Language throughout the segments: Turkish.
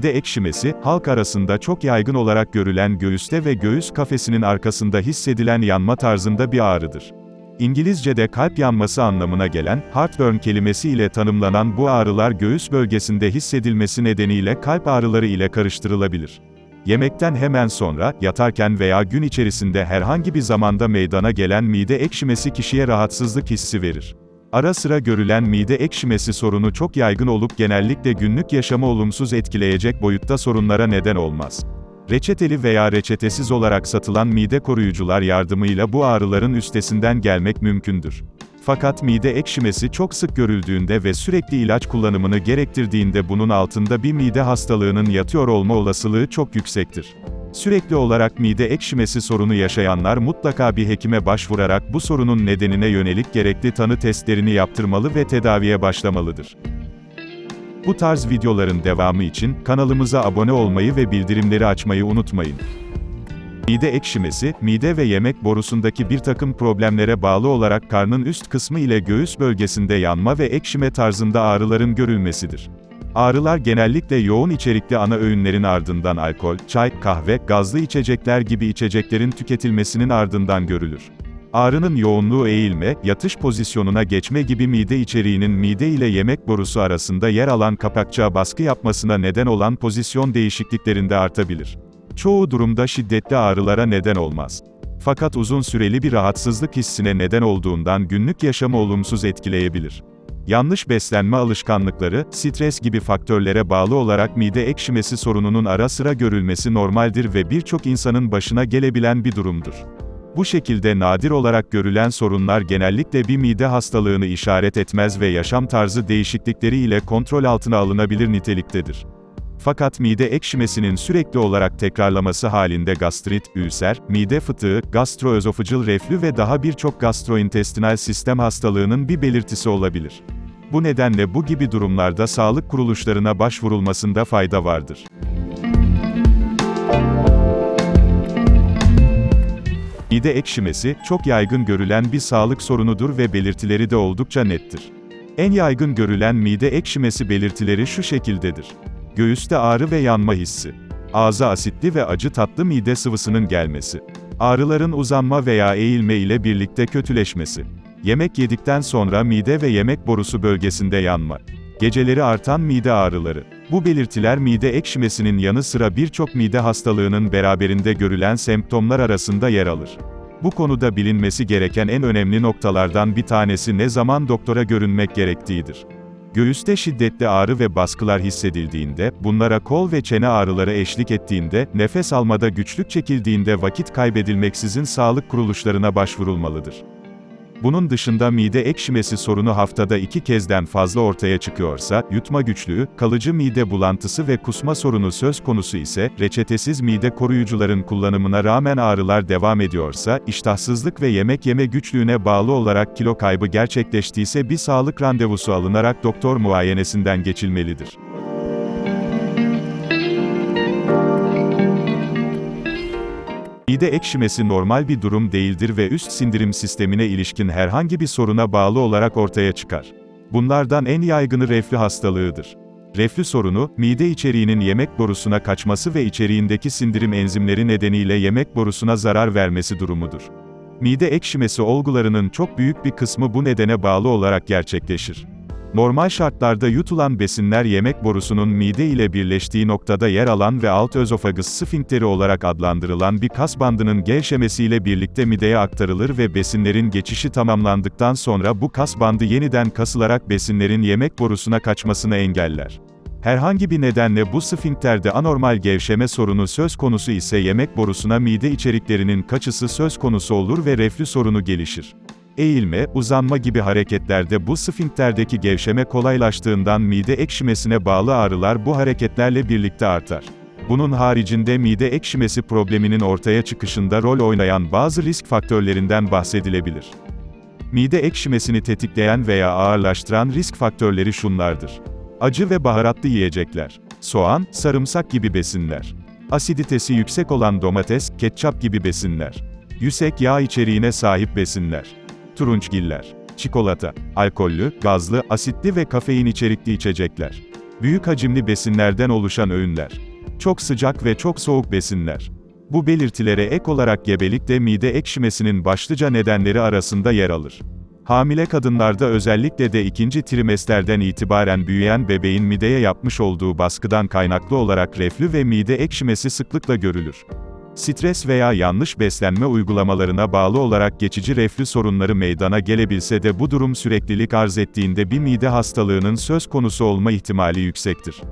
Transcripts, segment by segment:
Mide ekşimesi, halk arasında çok yaygın olarak görülen göğüste ve göğüs kafesinin arkasında hissedilen yanma tarzında bir ağrıdır. İngilizce'de kalp yanması anlamına gelen, heartburn kelimesi ile tanımlanan bu ağrılar göğüs bölgesinde hissedilmesi nedeniyle kalp ağrıları ile karıştırılabilir. Yemekten hemen sonra, yatarken veya gün içerisinde herhangi bir zamanda meydana gelen mide ekşimesi kişiye rahatsızlık hissi verir. Ara sıra görülen mide ekşimesi sorunu çok yaygın olup genellikle günlük yaşamı olumsuz etkileyecek boyutta sorunlara neden olmaz. Reçeteli veya reçetesiz olarak satılan mide koruyucular yardımıyla bu ağrıların üstesinden gelmek mümkündür. Fakat mide ekşimesi çok sık görüldüğünde ve sürekli ilaç kullanımını gerektirdiğinde bunun altında bir mide hastalığının yatıyor olma olasılığı çok yüksektir. Sürekli olarak mide ekşimesi sorunu yaşayanlar mutlaka bir hekime başvurarak bu sorunun nedenine yönelik gerekli tanı testlerini yaptırmalı ve tedaviye başlamalıdır. Bu tarz videoların devamı için kanalımıza abone olmayı ve bildirimleri açmayı unutmayın. Mide ekşimesi, mide ve yemek borusundaki bir takım problemlere bağlı olarak karnın üst kısmı ile göğüs bölgesinde yanma ve ekşime tarzında ağrıların görülmesidir. Ağrılar genellikle yoğun içerikli ana öğünlerin ardından alkol, çay, kahve, gazlı içecekler gibi içeceklerin tüketilmesinin ardından görülür. Ağrının yoğunluğu eğilme, yatış pozisyonuna geçme gibi mide içeriğinin mide ile yemek borusu arasında yer alan kapakçığa baskı yapmasına neden olan pozisyon değişikliklerinde artabilir. Çoğu durumda şiddetli ağrılara neden olmaz. Fakat uzun süreli bir rahatsızlık hissine neden olduğundan günlük yaşamı olumsuz etkileyebilir. Yanlış beslenme alışkanlıkları, stres gibi faktörlere bağlı olarak mide ekşimesi sorununun ara sıra görülmesi normaldir ve birçok insanın başına gelebilen bir durumdur. Bu şekilde nadir olarak görülen sorunlar genellikle bir mide hastalığını işaret etmez ve yaşam tarzı değişiklikleri ile kontrol altına alınabilir niteliktedir. Fakat mide ekşimesinin sürekli olarak tekrarlaması halinde gastrit, ülser, mide fıtığı, gastroözofajal reflü ve daha birçok gastrointestinal sistem hastalığının bir belirtisi olabilir. Bu nedenle bu gibi durumlarda sağlık kuruluşlarına başvurulmasında fayda vardır. Mide ekşimesi, çok yaygın görülen bir sağlık sorunudur ve belirtileri de oldukça nettir. En yaygın görülen mide ekşimesi belirtileri şu şekildedir. Göğüste ağrı ve yanma hissi. Ağza asitli ve acı tatlı mide sıvısının gelmesi. Ağrıların uzanma veya eğilme ile birlikte kötüleşmesi. Yemek yedikten sonra mide ve yemek borusu bölgesinde yanma. Geceleri artan mide ağrıları. Bu belirtiler mide ekşimesinin yanı sıra birçok mide hastalığının beraberinde görülen semptomlar arasında yer alır. Bu konuda bilinmesi gereken en önemli noktalardan bir tanesi ne zaman doktora görünmek gerektiğidir. Göğüste şiddetli ağrı ve baskılar hissedildiğinde, bunlara kol ve çene ağrıları eşlik ettiğinde, nefes almada güçlük çekildiğinde vakit kaybedilmeksizin sağlık kuruluşlarına başvurulmalıdır. Bunun dışında mide ekşimesi sorunu haftada iki kezden fazla ortaya çıkıyorsa, yutma güçlüğü, kalıcı mide bulantısı ve kusma sorunu söz konusu ise, reçetesiz mide koruyucuların kullanımına rağmen ağrılar devam ediyorsa, iştahsızlık ve yemek yeme güçlüğüne bağlı olarak kilo kaybı gerçekleştiyse bir sağlık randevusu alınarak doktor muayenesinden geçilmelidir. Mide ekşimesi normal bir durum değildir ve üst sindirim sistemine ilişkin herhangi bir soruna bağlı olarak ortaya çıkar. Bunlardan en yaygını reflü hastalığıdır. Reflü sorunu, mide içeriğinin yemek borusuna kaçması ve içeriğindeki sindirim enzimleri nedeniyle yemek borusuna zarar vermesi durumudur. Mide ekşimesi olgularının çok büyük bir kısmı bu nedene bağlı olarak gerçekleşir. Normal şartlarda yutulan besinler yemek borusunun mide ile birleştiği noktada yer alan ve alt özofagus sfinkteri olarak adlandırılan bir kas bandının gevşemesiyle birlikte mideye aktarılır ve besinlerin geçişi tamamlandıktan sonra bu kas bandı yeniden kasılarak besinlerin yemek borusuna kaçmasını engeller. Herhangi bir nedenle bu sfinkterde anormal gevşeme sorunu söz konusu ise yemek borusuna mide içeriklerinin kaçısı söz konusu olur ve reflü sorunu gelişir. Eğilme, uzanma gibi hareketlerde bu sfinkterdeki gevşeme kolaylaştığından mide ekşimesine bağlı ağrılar bu hareketlerle birlikte artar. Bunun haricinde mide ekşimesi probleminin ortaya çıkışında rol oynayan bazı risk faktörlerinden bahsedilebilir. Mide ekşimesini tetikleyen veya ağırlaştıran risk faktörleri şunlardır. Acı ve baharatlı yiyecekler. Soğan, sarımsak gibi besinler. Asiditesi yüksek olan domates, ketçap gibi besinler. Yüksek yağ içeriğine sahip besinler turunçgiller, çikolata, alkollü, gazlı, asitli ve kafein içerikli içecekler. Büyük hacimli besinlerden oluşan öğünler. Çok sıcak ve çok soğuk besinler. Bu belirtilere ek olarak gebelikte mide ekşimesinin başlıca nedenleri arasında yer alır. Hamile kadınlarda özellikle de ikinci trimesterden itibaren büyüyen bebeğin mideye yapmış olduğu baskıdan kaynaklı olarak reflü ve mide ekşimesi sıklıkla görülür. Stres veya yanlış beslenme uygulamalarına bağlı olarak geçici reflü sorunları meydana gelebilse de bu durum süreklilik arz ettiğinde bir mide hastalığının söz konusu olma ihtimali yüksektir.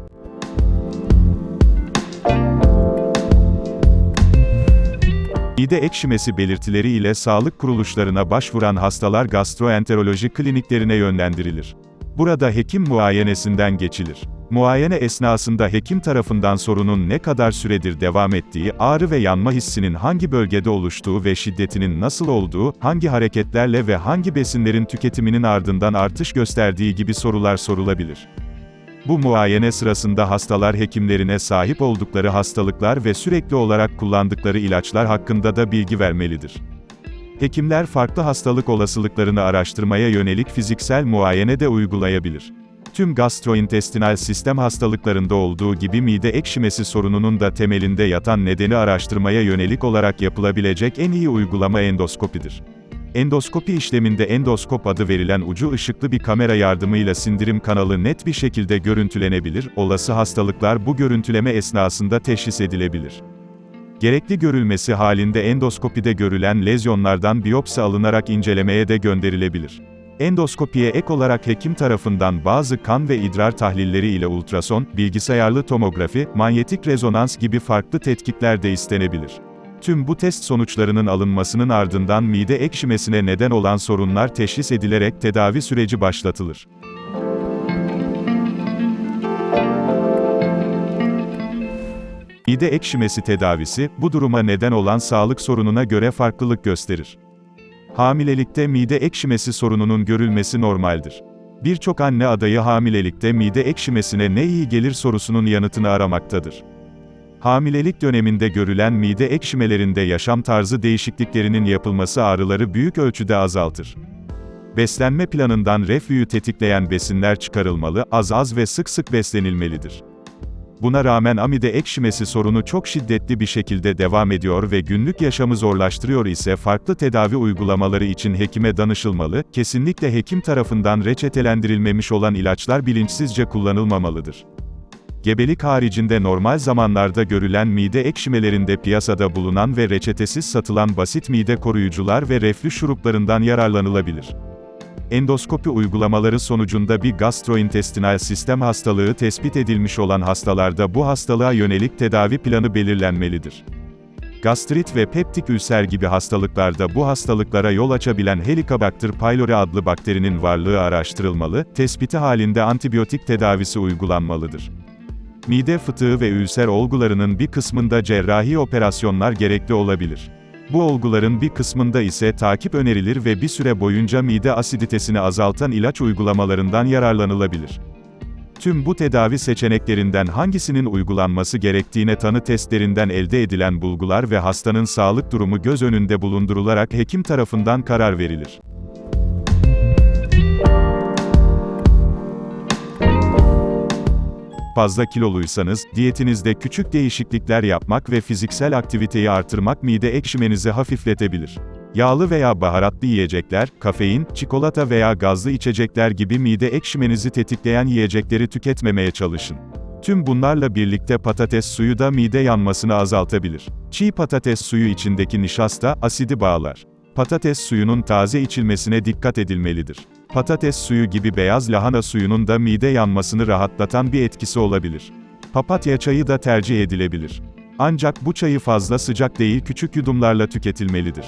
Mide ekşimesi belirtileri ile sağlık kuruluşlarına başvuran hastalar gastroenteroloji kliniklerine yönlendirilir. Burada hekim muayenesinden geçilir. Muayene esnasında hekim tarafından sorunun ne kadar süredir devam ettiği, ağrı ve yanma hissinin hangi bölgede oluştuğu ve şiddetinin nasıl olduğu, hangi hareketlerle ve hangi besinlerin tüketiminin ardından artış gösterdiği gibi sorular sorulabilir. Bu muayene sırasında hastalar hekimlerine sahip oldukları hastalıklar ve sürekli olarak kullandıkları ilaçlar hakkında da bilgi vermelidir. Hekimler farklı hastalık olasılıklarını araştırmaya yönelik fiziksel muayene de uygulayabilir. Tüm gastrointestinal sistem hastalıklarında olduğu gibi mide ekşimesi sorununun da temelinde yatan nedeni araştırmaya yönelik olarak yapılabilecek en iyi uygulama endoskopidir. Endoskopi işleminde endoskop adı verilen ucu ışıklı bir kamera yardımıyla sindirim kanalı net bir şekilde görüntülenebilir, olası hastalıklar bu görüntüleme esnasında teşhis edilebilir. Gerekli görülmesi halinde endoskopide görülen lezyonlardan biyopsi alınarak incelemeye de gönderilebilir. Endoskopiye ek olarak hekim tarafından bazı kan ve idrar tahlilleri ile ultrason, bilgisayarlı tomografi, manyetik rezonans gibi farklı tetkikler de istenebilir. Tüm bu test sonuçlarının alınmasının ardından mide ekşimesine neden olan sorunlar teşhis edilerek tedavi süreci başlatılır. Mide ekşimesi tedavisi, bu duruma neden olan sağlık sorununa göre farklılık gösterir. Hamilelikte mide ekşimesi sorununun görülmesi normaldir. Birçok anne adayı hamilelikte mide ekşimesine ne iyi gelir sorusunun yanıtını aramaktadır. Hamilelik döneminde görülen mide ekşimelerinde yaşam tarzı değişikliklerinin yapılması ağrıları büyük ölçüde azaltır. Beslenme planından reflüyü tetikleyen besinler çıkarılmalı, az az ve sık sık beslenilmelidir. Buna rağmen amide ekşimesi sorunu çok şiddetli bir şekilde devam ediyor ve günlük yaşamı zorlaştırıyor ise farklı tedavi uygulamaları için hekime danışılmalı, kesinlikle hekim tarafından reçetelendirilmemiş olan ilaçlar bilinçsizce kullanılmamalıdır. Gebelik haricinde normal zamanlarda görülen mide ekşimelerinde piyasada bulunan ve reçetesiz satılan basit mide koruyucular ve reflü şuruplarından yararlanılabilir. Endoskopi uygulamaları sonucunda bir gastrointestinal sistem hastalığı tespit edilmiş olan hastalarda bu hastalığa yönelik tedavi planı belirlenmelidir. Gastrit ve peptik ülser gibi hastalıklarda bu hastalıklara yol açabilen Helicobacter pylori adlı bakterinin varlığı araştırılmalı, tespiti halinde antibiyotik tedavisi uygulanmalıdır. Mide fıtığı ve ülser olgularının bir kısmında cerrahi operasyonlar gerekli olabilir. Bu olguların bir kısmında ise takip önerilir ve bir süre boyunca mide asiditesini azaltan ilaç uygulamalarından yararlanılabilir. Tüm bu tedavi seçeneklerinden hangisinin uygulanması gerektiğine tanı testlerinden elde edilen bulgular ve hastanın sağlık durumu göz önünde bulundurularak hekim tarafından karar verilir. Fazla kiloluysanız, diyetinizde küçük değişiklikler yapmak ve fiziksel aktiviteyi artırmak mide ekşimenizi hafifletebilir. Yağlı veya baharatlı yiyecekler, kafein, çikolata veya gazlı içecekler gibi mide ekşimenizi tetikleyen yiyecekleri tüketmemeye çalışın. Tüm bunlarla birlikte patates suyu da mide yanmasını azaltabilir. Çiğ patates suyu içindeki nişasta, asidi bağlar. Patates suyunun taze içilmesine dikkat edilmelidir. Patates suyu gibi beyaz lahana suyunun da mide yanmasını rahatlatan bir etkisi olabilir. Papatya çayı da tercih edilebilir. Ancak bu çayı fazla sıcak değil küçük yudumlarla tüketilmelidir.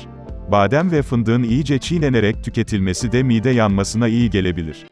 Badem ve fındığın iyice çiğnenerek tüketilmesi de mide yanmasına iyi gelebilir.